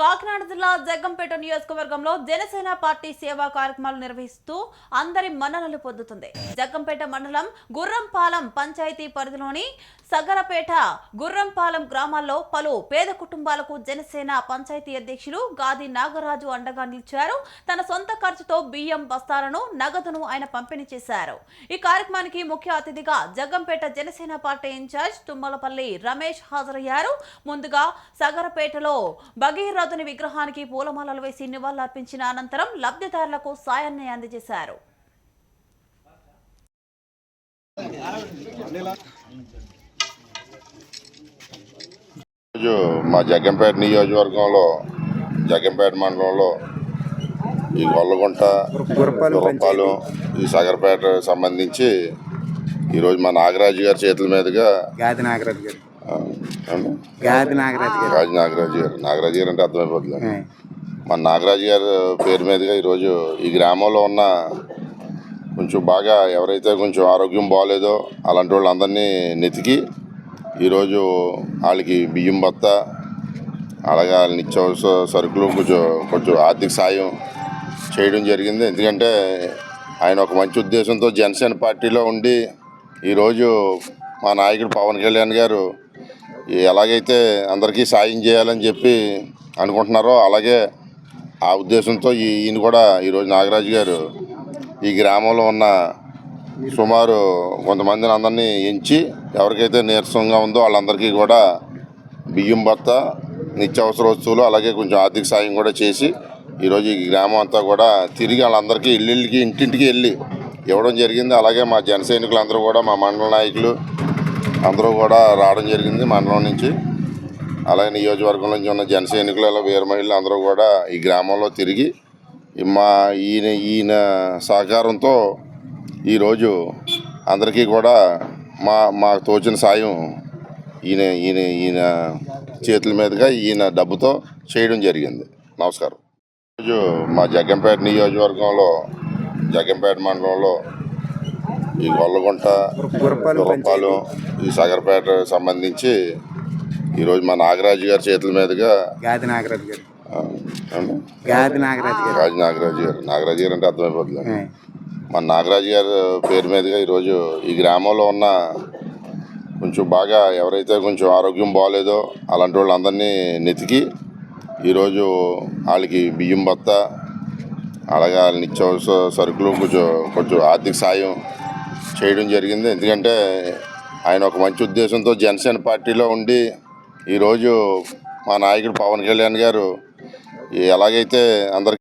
కాకినాడ జిల్లా జగ్గంపేట నియోజకవర్గంలో జనసేన పార్టీ సేవా కార్యక్రమాలు నిర్వహిస్తూ అందరి మన్ననలు పొందుతుంది. జగ్గంపేట మండలం గుర్రంపాలెం పంచాయతీ పరిధిలోని సగరపేట గుర్రంపాలెం గ్రామాల్లో పలు పేద కుటుంబాలకు జనసేన పంచాయతీ అధ్యక్షులు గాది నాగరాజు అండగా నిలిచారు. తన సొంత ఖర్చుతో బియ్యం బస్తాలను నగదును ఆయన పంపిణీ చేశారు. ఈ కార్యక్రమానికి ముఖ్య అతిథిగా జగ్గంపేట జనసేన పార్టీ ఇన్ఛార్జ్ తుమ్మలపల్లి రమేష్ హాజరయ్యారు. ముందుగా సగరపేటలో భగీరథుని విగ్రహానికి పూలమాలలు వేసి నివాళులర్పించిన అనంతరం లబ్ధిదారులకు సాయాన్ని అందజేశారు మా జగ్గంపేట నియోజకవర్గంలో జగ్గంపేట మండలంలో ఈ గొల్లగుంట గురపాలెం ఈ సగరపేట సంబంధించి ఈరోజు మా నాగరాజు గారి చేతుల మీదుగా గాది నాగరాజు గారు? గాది నాగరాజు గారు. రాజు నాగరాజు గారు. నాగరాజు గారు అంటే అర్థమైపోతుంది మన నాగరాజు గారి పేరు మీదుగా ఈరోజు ఈ గ్రామంలో ఉన్న కొంచెం బాగా ఎవరైతే కొంచెం ఆరోగ్యం బాగాలేదో అలాంటి వాళ్ళందరినీ నెతికి ఈరోజు వాళ్ళకి బియ్యం బత్త అలాగే వాళ్ళ నిత్యావసర సరుకులు కొంచెం కొంచెం ఆర్థిక సాయం చేయడం జరిగింది. ఎందుకంటే ఆయన ఒక మంచి ఉద్దేశంతో జనసేన పార్టీలో ఉండి ఈరోజు మా నాయకుడు పవన్ కళ్యాణ్ గారు ఎలాగైతే అందరికీ సాయం చేయాలని చెప్పి అనుకుంటున్నారో అలాగే ఆ ఉద్దేశంతో ఈయన కూడా ఈరోజు నాగరాజు గారు ఈ గ్రామంలో ఉన్న సుమారు కొంతమందిని అందరినీ ఎంచి ఎవరికైతే నీరసంగా ఉందో వాళ్ళందరికీ కూడా బియ్యం భర్త నిత్యావసర వస్తువులు అలాగే కొంచెం ఆర్థిక సాయం కూడా చేసి ఈరోజు ఈ గ్రామం అంతా కూడా తిరిగి వాళ్ళందరికీ ఇల్లుకి ఇంటింటికి వెళ్ళి ఇవ్వడం జరిగింది. అలాగే మా జన సైనికులందరూ కూడా మా మండల నాయకులు అందరూ కూడా రావడం జరిగింది మండలం నుంచి. అలాగే నియోజకవర్గం నుంచి ఉన్న జనసైనికులలో వీర మహిళలు అందరూ కూడా ఈ గ్రామంలో తిరిగి మా ఈయన ఈయన సహకారంతో ఈరోజు అందరికీ కూడా మా మాకు తోచిన సాయం ఈయన ఈయన ఈయన చేతుల మీదుగా ఈయన డబ్బుతో చేయడం జరిగింది. నమస్కారం. ఈరోజు మా జగ్గంపేట నియోజకవర్గంలో జగ్గంపేట మండలంలో ఈ గొల్లగుంట గురపాలెం ఈ సగరపేట సంబంధించి ఈరోజు మా నాగరాజు గారి చేతుల మీదుగా గాది నాగరాజు గారు? గాది నాగరాజు గారు. రాజు నాగరాజు గారు. నాగరాజు గారు అంటే అర్థమైపోతుంది? మన నాగరాజు గారి పేరు మీదుగా ఈరోజు ఈ గ్రామంలో ఉన్న కొంచెం బాగా ఎవరైతే కొంచెం ఆరోగ్యం బాగాలేదో అలాంటి వాళ్ళందరినీ నెతికి ఈరోజు వాళ్ళకి బియ్యం బత్త అలాగే వాళ్ళ నిత్యావసర సరుకులు కొంచెం కొంచెం ఆర్థిక సాయం చేయడం జరిగింది. ఎందుకంటే ఆయన ఒక మంచి ఉద్దేశంతో జనసేన పార్టీలో ఉండి ఈరోజు మా నాయకుడు పవన్ కళ్యాణ్ గారు ఎలాగైతే అందరికీ